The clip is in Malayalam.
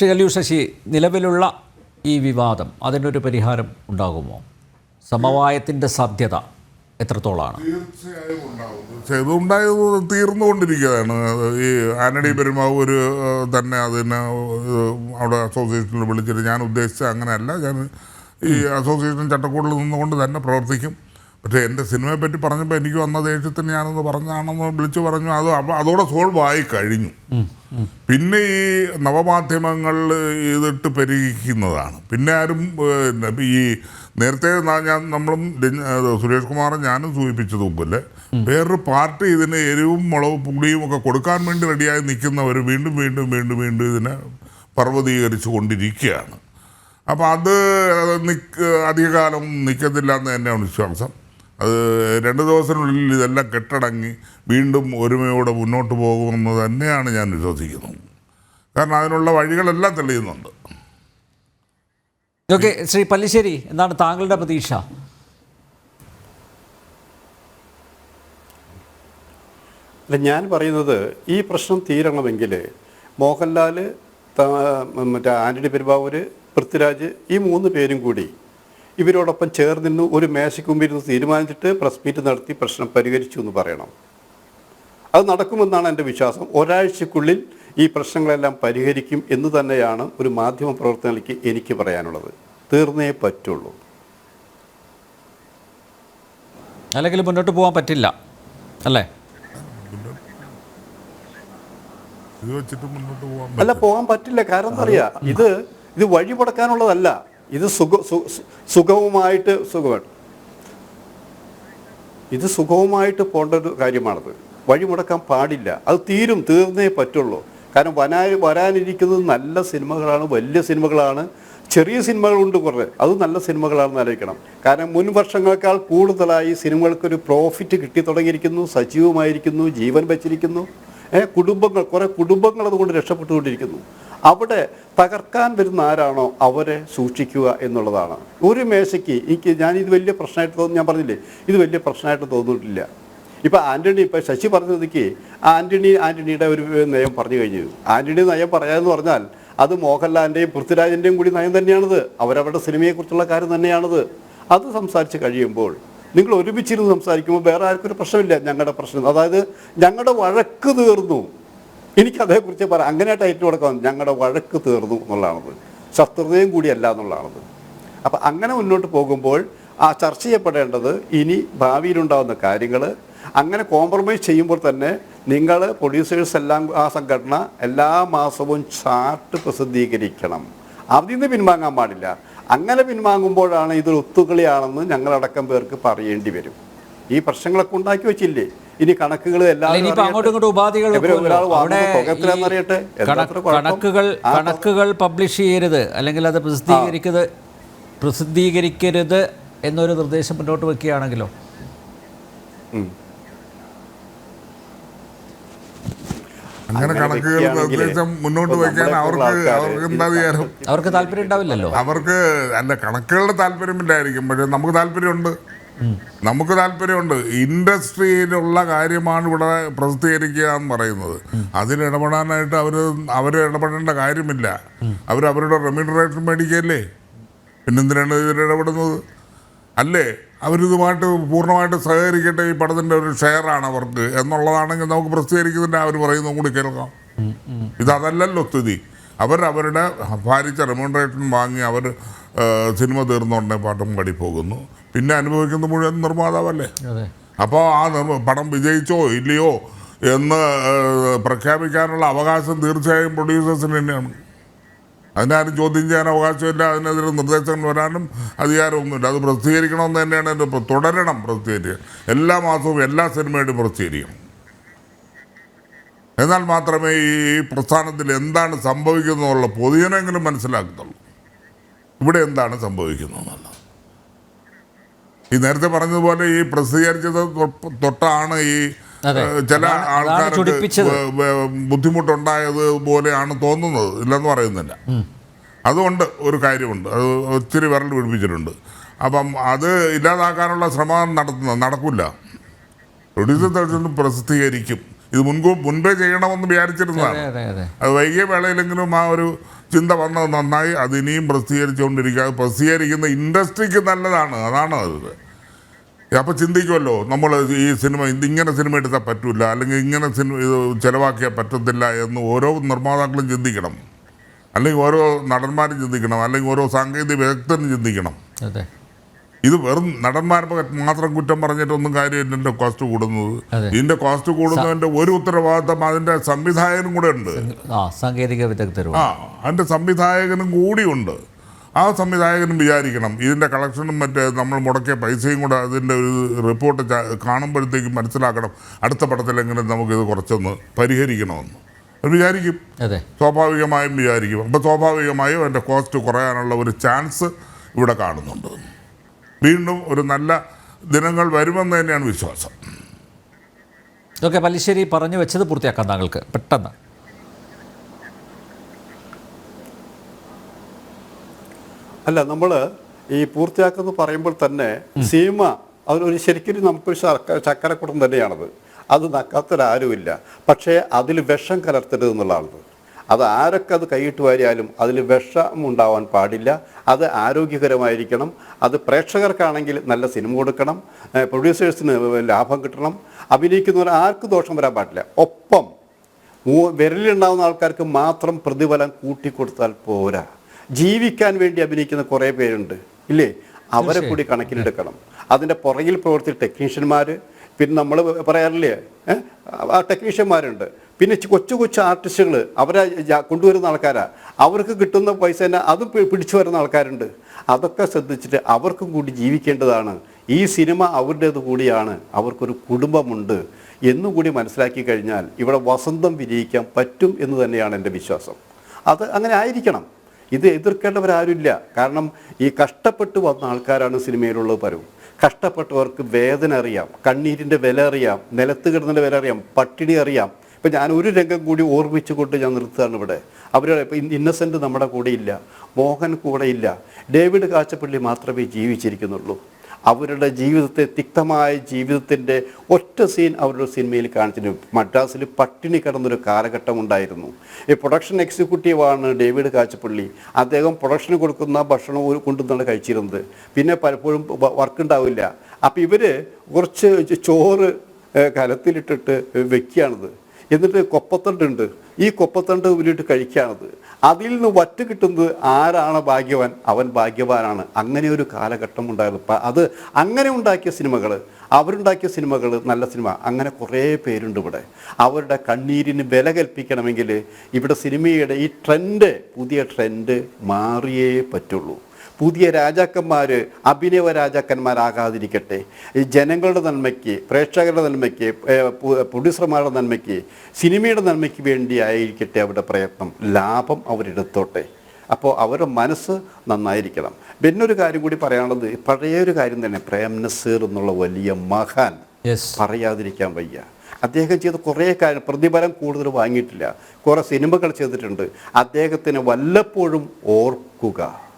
കല്യൂ ശശി നിലവിലുള്ള ഈ വിവാദം അതിനൊരു പരിഹാരം ഉണ്ടാകുമോ? സമവായത്തിന്റെ സാധ്യത എത്രത്തോളമാണ് തീർച്ചയായും തീർച്ചയായും ഉണ്ടായത് തീർന്നുകൊണ്ടിരിക്കുകയാണ്. ഈ ആനഡി പെരുമാവൂർ തന്നെ അതിനെ അവിടെ അസോസിയേഷനിൽ വിളിച്ചിട്ട് ഞാൻ ഉദ്ദേശിച്ച അങ്ങനെയല്ല. ഞാൻ ഈ അസോസിയേഷൻ ചട്ടക്കൂടിൽ നിന്നുകൊണ്ട് തന്നെ പ്രവർത്തിക്കും. പക്ഷേ എന്റെ സിനിമയെ പറ്റി പറഞ്ഞപ്പോൾ എനിക്ക് വന്ന ദേഷ്യത്തിന് ഞാനൊന്ന് പറഞ്ഞാണെന്ന് വിളിച്ചു പറഞ്ഞു. അത് അപ്പോൾ അതോടെ സോൾവ് ആയി കഴിഞ്ഞു. പിന്നെ ഈ നവമാധ്യമങ്ങൾ ഇതിട്ട് പെരുകിക്കുന്നതാണ്. പിന്നെ ആരും ഈ നേരത്തെ ഞാൻ നമ്മളും സുരേഷ് കുമാറും ഞാനും സൂചിപ്പിച്ചത് മുമ്പല്ലേ വേറൊരു പാർട്ടി ഇതിന് എരിവും മുളവും പുളിയും ഒക്കെ കൊടുക്കാൻ വേണ്ടി റെഡിയായി നിൽക്കുന്നവർ വീണ്ടും വീണ്ടും വീണ്ടും വീണ്ടും ഇതിനെ പർവതീകരിച്ചു കൊണ്ടിരിക്കുകയാണ്. അപ്പോൾ അത് നിക്ക് അധികകാലം നിൽക്കത്തില്ല എന്ന് തന്നെയാണ് വിശ്വാസം. അത് രണ്ട് ദിവസത്തിനുള്ളിൽ ഇതെല്ലാം കെട്ടടങ്ങി വീണ്ടും ഒരുമയോടെ മുന്നോട്ട് പോകുമെന്ന് തന്നെയാണ് ഞാൻ വിശ്വസിക്കുന്നത് കാരണം അതിനുള്ള വഴികളെല്ലാം തെളിയുന്നുണ്ട്. ഓക്കെ ശ്രീ പല്ലിശ്ശേരി എന്താണ് താങ്കളുടെ പ്രതീക്ഷ? അല്ല ഞാൻ പറയുന്നത് ഈ പ്രശ്നം തീരണമെങ്കിൽ മോഹൻലാൽ മറ്റേ ആന്റണി പെരുമ്പാവൂർ പൃഥ്വിരാജ് ഈ മൂന്ന് പേരും കൂടി ഇവരോടൊപ്പം ചേർന്നിന്ന് ഒരു മേശയ്ക്കുമ്പിരുന്ന് തീരുമാനിച്ചിട്ട് പ്രസ് മീറ്റ് നടത്തി പ്രശ്നം പരിഹരിച്ചു എന്ന് പറയണം. അത് നടക്കുമെന്നാണ് എന്റെ വിശ്വാസം. ഒരാഴ്ചക്കുള്ളിൽ ഈ പ്രശ്നങ്ങളെല്ലാം പരിഹരിക്കും എന്ന് തന്നെയാണ് ഒരു മാധ്യമ പ്രവർത്തനത്തിലേക്ക് എനിക്ക് പറയാനുള്ളത്. തീർന്നേ പറ്റുള്ളൂ. അല്ലെങ്കിൽ മുന്നോട്ട് പോകാൻ പറ്റില്ല അല്ലേ? ഇത് വെച്ചിട്ട് മുന്നോട്ട് പോകാൻ അല്ല പോകാൻ പറ്റില്ല. കാരണം എന്താ അറിയാ? ഇത് ഇത് വഴി മുടക്കാനുള്ളതല്ല ഇത് സുഖ സു- സു- സുഖമാണ്. ഇത് സുഖവുമായിട്ട് പോകേണ്ട ഒരു കാര്യമാണത്. വഴി മുടക്കാൻ പാടില്ല. അത് തീരും തീർന്നേ പറ്റുള്ളൂ. കാരണം വനാ വരാനിരിക്കുന്നത് നല്ല സിനിമകളാണ് വലിയ സിനിമകളാണ്. ചെറിയ സിനിമകളുണ്ട് കുറേ. അത് നല്ല സിനിമകളാണെന്ന് ആലോചിക്കണം. കാരണം മുൻ വർഷങ്ങളെക്കാൾ കൂടുതലായി സിനിമകൾക്കൊരു പ്രോഫിറ്റ് കിട്ടി തുടങ്ങിയിരിക്കുന്നു. സജീവമായിരിക്കുന്നു ജീവൻ വെച്ചിരിക്കുന്നു. കുടുംബങ്ങൾ കുറേ കുടുംബങ്ങൾ അതുകൊണ്ട് രക്ഷപ്പെട്ടുകൊണ്ടിരിക്കുന്നു. അവിടെ തകർക്കാൻ വരുന്ന ആരാണോ അവരെ സൂക്ഷിക്കുക എന്നുള്ളതാണ്. ഒരു മേശയ്ക്ക് എനിക്ക് ഞാൻ ഇത് വലിയ പ്രശ്നമായിട്ട് തോന്നുന്നു ഞാൻ പറഞ്ഞില്ലേ ഇത് വലിയ പ്രശ്നമായിട്ട് തോന്നിയിട്ടില്ല. ഇപ്പം ആന്റണി ഇപ്പം ശശി പറഞ്ഞതിക്ക് ആന്റണി ആന്റണിയുടെ ഒരു നയം പറഞ്ഞു കഴിഞ്ഞു. ആന്റണി നയം പറയാമെന്ന് പറഞ്ഞാൽ അത് മോഹൻലാലിന്റെയും പൃഥ്വിരാജിന്റെയും കൂടി നയം തന്നെയാണത്. അവരവരുടെ സിനിമയെക്കുറിച്ചുള്ള കാര്യം തന്നെയാണത്. അത് സംസാരിച്ച് കഴിയുമ്പോൾ നിങ്ങൾ ഒരുമിച്ചിരുന്ന് സംസാരിക്കുമ്പോൾ വേറെ ആർക്കൊരു പ്രശ്നമില്ല ഞങ്ങളുടെ പ്രശ്നം. അതായത് ഞങ്ങളുടെ വഴക്ക് തീർന്നു. എനിക്ക് അതേക്കുറിച്ച് പറയാം അങ്ങനെ ടൈറ്റിൽ ഞങ്ങളുടെ വഴക്ക് തീർന്നു എന്നുള്ളതാണത്. ശത്രുതയും കൂടിയല്ല എന്നുള്ളതാണത്. അപ്പം അങ്ങനെ മുന്നോട്ട് പോകുമ്പോൾ ആ ചർച്ച ചെയ്യപ്പെടേണ്ടത് ഇനി ഭാവിയിലുണ്ടാകുന്ന കാര്യങ്ങൾ അങ്ങനെ കോംപ്രമൈസ് ചെയ്യുമ്പോൾ തന്നെ നിങ്ങൾ പ്രൊഡ്യൂസേഴ്സ് എല്ലാം ആ സംഘടന എല്ലാ മാസവും ചാർട്ട് പ്രസിദ്ധീകരിക്കണം. അതിൽ നിന്ന് പിൻവാങ്ങാൻ പാടില്ല. അങ്ങനെ പിൻവാങ്ങുമ്പോഴാണ് ഇതൊരു ഒത്തുകളിയാണെന്ന് ഞങ്ങളടക്കം പേർക്ക് പറയേണ്ടി വരും. ഈ പ്രശ്നങ്ങളൊക്കെ ഉണ്ടാക്കി വെച്ചില്ലേ? ഇനി കണക്കുകൾ? കണക്കുകൾ കണക്കുകൾ പബ്ലിഷ് ചെയ്യരുത്. അല്ലെങ്കിൽ അത് പ്രസിദ്ധീകരിക്കരുത്. പ്രസിദ്ധീകരിക്കരുത് എന്നൊരു നിർദ്ദേശം മുന്നോട്ട് വെക്കുകയാണെങ്കിലോ? അങ്ങനെ കണക്കുകൾ നിർദ്ദേശം മുന്നോട്ട് ഇപ്പൊ വയ്ക്കാൻ അവർക്ക് അവർക്ക് എന്താ വിചാരം അവർക്ക് താല്പര്യം ഉണ്ടാവില്ലല്ലോ. അവർക്ക് അല്ല കണക്കുകളുടെ താല്പര്യമില്ലായിരിക്കും പക്ഷെ നമുക്ക് താല്പര്യമുണ്ട്. നമുക്ക് താല്പര്യമുണ്ട്. ഇൻഡസ്ട്രിയിലുള്ള കാര്യമാണ് ഇവിടെ പ്രസിദ്ധീകരിക്കുക എന്ന് പറയുന്നത്. അതിൽ ഇടപെടാനായിട്ട് അവർ അവർ ഇടപെടേണ്ട കാര്യമില്ല. അവർ അവരുടെ റെമ്യൂണറേഷൻ മേടിക്കല്ലേ പിന്നെന്തിനാണ് ഇവർ ഇടപെടുന്നത്? അല്ലേ? അവരിതുമായിട്ട് പൂർണമായിട്ട് സഹകരിക്കട്ടെ ഈ പടത്തിന്റെ ഒരു ഷെയറാണ് അവർക്ക് എന്നുള്ളതാണെങ്കിൽ നമുക്ക് പ്രസിദ്ധീകരിക്കുന്നതിന്റെ അവർ പറയുന്നതും കൂടി കേൾക്കാം. ഇതല്ലല്ലോ സ്ഥിതി. അവർ അവരുടെ ഭാരിച്ച റെമ്യൂണറേഷൻ വാങ്ങി അവർ സിനിമ തീർന്നുകൊണ്ടേ പാട്ടും പാടി പോകുന്നു. പിന്നെ അനുഭവിക്കുന്ന മുഴുവൻ നിർമ്മാതാവല്ലേ? അപ്പോൾ ആ പടം വിജയിച്ചോ ഇല്ലയോ എന്ന് പ്രഖ്യാപിക്കാനുള്ള അവകാശം തീർച്ചയായും പ്രൊഡ്യൂസേഴ്സിന് തന്നെയാണ്. അതിനാരും ചോദ്യം ചെയ്യാൻ അവകാശമില്ല അതിനെതിരെ നിർദ്ദേശങ്ങൾ വരാനും അധികാരമൊന്നുമില്ല. അത് പ്രസിദ്ധീകരിക്കണമെന്ന് തന്നെയാണ് എന്റെ തുടരണം പ്രസിദ്ധീകരിക്കുക. എല്ലാ മാസവും എല്ലാ സിനിമയുടെയും പ്രസിദ്ധീകരിക്കണം. എന്നാൽ മാത്രമേ ഈ പ്രസ്ഥാനത്തിൽ എന്താണ് സംഭവിക്കുന്നതെന്നുള്ള പൊതുജനെങ്കിലും മനസ്സിലാക്കത്തുള്ളൂ. ഇവിടെ എന്താണ് സംഭവിക്കുന്നതെന്നുള്ളത്. ഈ നേരത്തെ പറഞ്ഞതുപോലെ ഈ പ്രസിദ്ധീകരിച്ചത് തൊട്ടാണ് ഈ ചില ആൾക്കാർ ആൾക്കാർക്ക് ബുദ്ധിമുട്ടുണ്ടായത് പോലെയാണ് തോന്നുന്നത്. ഇല്ലെന്ന് പറയുന്നില്ല. അതുകൊണ്ട് ഒരു കാര്യമുണ്ട്. അത് ഒത്തിരി വിരൽ പിടിപ്പിച്ചിട്ടുണ്ട്. അപ്പം അത് ഇല്ലാതാക്കാനുള്ള ശ്രമം നടത്തുന്നത് നടക്കില്ല. പ്രൊഡ്യൂസർ തലത്തിൽ പ്രസിദ്ധീകരിക്കും. ഇത് മുൻകൂർ മുൻപേ ചെയ്യണമെന്ന് വിചാരിച്ചിരുന്നതാണ്. അതെ വൈകിയ വേളയിലെങ്കിലും ആ ഒരു ചിന്ത വന്നത് നന്നായി അത് ഇനിയും പ്രസിദ്ധീകരിച്ചുകൊണ്ടിരിക്കുക. അത് പ്രസിദ്ധീകരിക്കുന്ന ഇൻഡസ്ട്രിക്ക് നല്ലതാണ് അതാണ് അത്. അപ്പോൾ ചിന്തിക്കുമല്ലോ നമ്മൾ ഈ സിനിമ ഇത് ഇങ്ങനെ സിനിമ എടുത്താൽ പറ്റില്ല അല്ലെങ്കിൽ ഇങ്ങനെ സിനിമ ഇത് ചിലവാക്കിയാൽ പറ്റത്തില്ല എന്ന് ഓരോ നിർമ്മാതാക്കളും ചിന്തിക്കണം. അല്ലെങ്കിൽ ഓരോ നടന്മാരും ചിന്തിക്കണം അല്ലെങ്കിൽ ഓരോ സാങ്കേതിക വിദഗ്ധരും ചിന്തിക്കണം. അതെ. ഇത് വെറും നടന്മാർ മാത്രം കുറ്റം പറഞ്ഞിട്ടൊന്നും കാര്യമില്ല. ഇതിന്റെ കോസ്റ്റ് കൂടുന്നത്. ഇതിന്റെ കോസ്റ്റ് കൂടുന്നതിന്റെ ഒരു ഉത്തരവാദിത്തം അതിന്റെ സംവിധായകനും കൂടെ ഉണ്ട്. ആ സാങ്കേതിക വിദഗ്ധരും ആ അതിന്റെ സംവിധായകനും കൂടിയുണ്ട് ആ സംവിധായകനും വിചാരിക്കണം. ഇതിന്റെ കളക്ഷനും മറ്റേ നമ്മൾ മുടക്കിയ പൈസയും കൂടെ അതിന്റെ ഒരു റിപ്പോർട്ട് കാണുമ്പോഴത്തേക്കും മനസ്സിലാക്കണം. അടുത്ത പടത്തിലെങ്കിലും നമുക്കിത് കുറച്ചൊന്ന് പരിഹരിക്കണമെന്ന്. വിചാരിക്കും. അതെ. സ്വാഭാവികമായും വിചാരിക്കും. അപ്പോൾ സ്വാഭാവികമായും അതിന്റെ കോസ്റ്റ് കുറയാനുള്ള ഒരു ചാൻസ് ഇവിടെ കാണുന്നുണ്ട്. വീണ്ടും ഒരു നല്ല ദിനങ്ങൾ വരുമെന്ന് തന്നെയാണ് വിശ്വാസം. ഓക്കെ പല്ലിശ്ശേരി പറഞ്ഞു വെച്ചത് പൂർത്തിയാക്കാം താങ്കൾക്ക്. പെട്ടെന്ന്. അല്ല നമ്മൾ ഈ പൂർത്തിയാക്കുന്ന പറയുമ്പോൾ തന്നെ സീമ അതൊരു ശരിക്കും നമുക്കൊരു ചക്കരക്കൂട്ടം ചക്കരക്കുടം തന്നെയാണത്. അത് നക്കാത്തൊരാരുമില്ല പക്ഷേ അതിൽ വിഷം കലർത്തരുത് എന്നുള്ളതാണ്. അത് ആരൊക്കെ അത് കൈയിട്ട് വാരിയാലും അതിൽ വിഷം ഉണ്ടാവാൻ പാടില്ല. അത് ആരോഗ്യകരമായിരിക്കണം. അത് പ്രേക്ഷകർക്കാണെങ്കിൽ നല്ല സിനിമ കൊടുക്കണം. പ്രൊഡ്യൂസേഴ്സിന് ലാഭം കിട്ടണം. അഭിനയിക്കുന്നവർ ആർക്കും ദോഷം വരാൻ പാടില്ല. ഒപ്പം വിരലിലുണ്ടാവുന്ന ആൾക്കാർക്ക് മാത്രം പ്രതിഫലം കൂട്ടിക്കൊടുത്താൽ പോരാ. ജീവിക്കാൻ വേണ്ടി അഭിനയിക്കുന്ന കുറേ പേരുണ്ട്. ഇല്ലേ? അവരെ കൂടി കണക്കിലെടുക്കണം. അതിന്റെ പുറകിൽ പ്രവർത്തി ടെക്നീഷ്യന്മാർ പിന്നെ നമ്മൾ പറയാറില്ലേ? ആ ടെക്നീഷ്യന്മാരുണ്ട്. പിന്നെ കൊച്ചു കൊച്ചു ആർട്ടിസ്റ്റുകൾ അവരെ കൊണ്ടുവരുന്ന ആൾക്കാരാണ് അവർക്ക് കിട്ടുന്ന പൈസ തന്നെ അതും പിടിച്ചു വരുന്ന ആൾക്കാരുണ്ട്. അതൊക്കെ ശ്രദ്ധിച്ചിട്ട് അവർക്കും കൂടി ജീവിക്കേണ്ടതാണ്. ഈ സിനിമ അവരുടേത് കൂടിയാണ്. അവർക്കൊരു കുടുംബമുണ്ട്. എന്നുകൂടി മനസ്സിലാക്കി കഴിഞ്ഞാൽ ഇവിടെ വസന്തം വിജയിക്കാൻ പറ്റും എന്ന് തന്നെയാണ് എന്റെ വിശ്വാസം. അത് അങ്ങനെ ആയിരിക്കണം. ഇത് എതിർക്കേണ്ടവരാരുമില്ല. കാരണം ഈ കഷ്ടപ്പെട്ട് വന്ന ആൾക്കാരാണ് സിനിമയിലുള്ളത് പരവും കഷ്ടപ്പെട്ടവർക്ക് വേദന അറിയാം. കണ്ണീരിന്റെ വില അറിയാം. നിലത്ത് കിടന്നതിന്റെ വില അറിയാം. പട്ടിണി അറിയാം. ഇപ്പം ഞാൻ ഒരു രംഗം കൂടി ഓർമ്മിച്ചുകൊണ്ട് ഞാൻ നിർത്തുകയാണ് ഇവിടെ. അവർ ഇപ്പം ഇന്നസെന്റ് നമ്മുടെ കൂടെയില്ല മോഹൻ കൂടെയില്ല ഡേവിഡ് കാച്ചപ്പള്ളി മാത്രമേ ജീവിച്ചിരിക്കുന്നുള്ളൂ. അവരുടെ ജീവിതത്തെ തിക്തമായ ജീവിതത്തിന്റെ ഒറ്റ സീൻ അവരുടെ സിനിമയിൽ കാണിച്ചിട്ടുണ്ട് മദ്രാസിൽ പട്ടിണി കിടന്നൊരു കാലഘട്ടം ഉണ്ടായിരുന്നു. ഈ പ്രൊഡക്ഷൻ എക്സിക്യൂട്ടീവാണ് ഡേവിഡ് കാച്ചപ്പള്ളി. അദ്ദേഹം പ്രൊഡക്ഷന് കൊടുക്കുന്ന ഭക്ഷണം ഒരു കൊണ്ടുവന്നാണ് കഴിച്ചിരുന്നത്. പിന്നെ പലപ്പോഴും വർക്ക് ഉണ്ടാവില്ല. അപ്പം ഇവർ കുറച്ച് ചോറ് കലത്തിലിട്ടിട്ട് വെക്കുകയാണത്. എന്നിട്ട് കൊപ്പത്തണ്ടുണ്ട്. ഈ കൊപ്പത്തണ്ട് ഉരുട്ട് കഴിക്കുകയാണത് അതിൽ നിന്ന് വറ്റ് കിട്ടുന്നത് ആരാണ് ഭാഗ്യവാൻ? അവൻ ഭാഗ്യവാനാണ്. അങ്ങനെ ഒരു കാലഘട്ടം ഉണ്ടായിരുന്നു. അത് അങ്ങനെ ഉണ്ടാക്കിയ സിനിമകൾ അവരുണ്ടാക്കിയ സിനിമകൾ നല്ല സിനിമ. അങ്ങനെ കുറേ പേരുണ്ട് ഇവിടെ. അവരുടെ കണ്ണീരിന് വില കൽപ്പിക്കണമെങ്കിൽ ഇവിടെ സിനിമയുടെ ഈ ട്രെൻഡ് പുതിയ ട്രെൻഡ് മാറിയേ പറ്റുള്ളൂ. പുതിയ രാജാക്കന്മാർ അഭിനവ രാജാക്കന്മാരാകാതിരിക്കട്ടെ. ഈ ജനങ്ങളുടെ നന്മയ്ക്ക് പ്രേക്ഷകരുടെ നന്മയ്ക്ക് പ്രൊഡ്യൂസർമാരുടെ നന്മയ്ക്ക് സിനിമയുടെ നന്മയ്ക്ക് വേണ്ടി ആയിരിക്കട്ടെ അവരുടെ പ്രയത്നം. ലാഭം അവരെടുത്തോട്ടെ. അപ്പോൾ അവരുടെ മനസ്സ് നന്നായിരിക്കണം. പിന്നെ ഒരു കാര്യം കൂടി പറയാനുള്ളത് പഴയൊരു കാര്യം തന്നെ പ്രേം നസീർ എന്നുള്ള വലിയ മഹാൻ പറയാതിരിക്കാൻ വയ്യ. അദ്ദേഹം ചെയ്ത കുറേ കാര്യം പ്രതിഫലം കൂടുതൽ വാങ്ങിയിട്ടില്ല. കുറേ സിനിമകൾ ചെയ്തിട്ടുണ്ട്. അദ്ദേഹത്തിന് വല്ലപ്പോഴും ഓർക്കുക.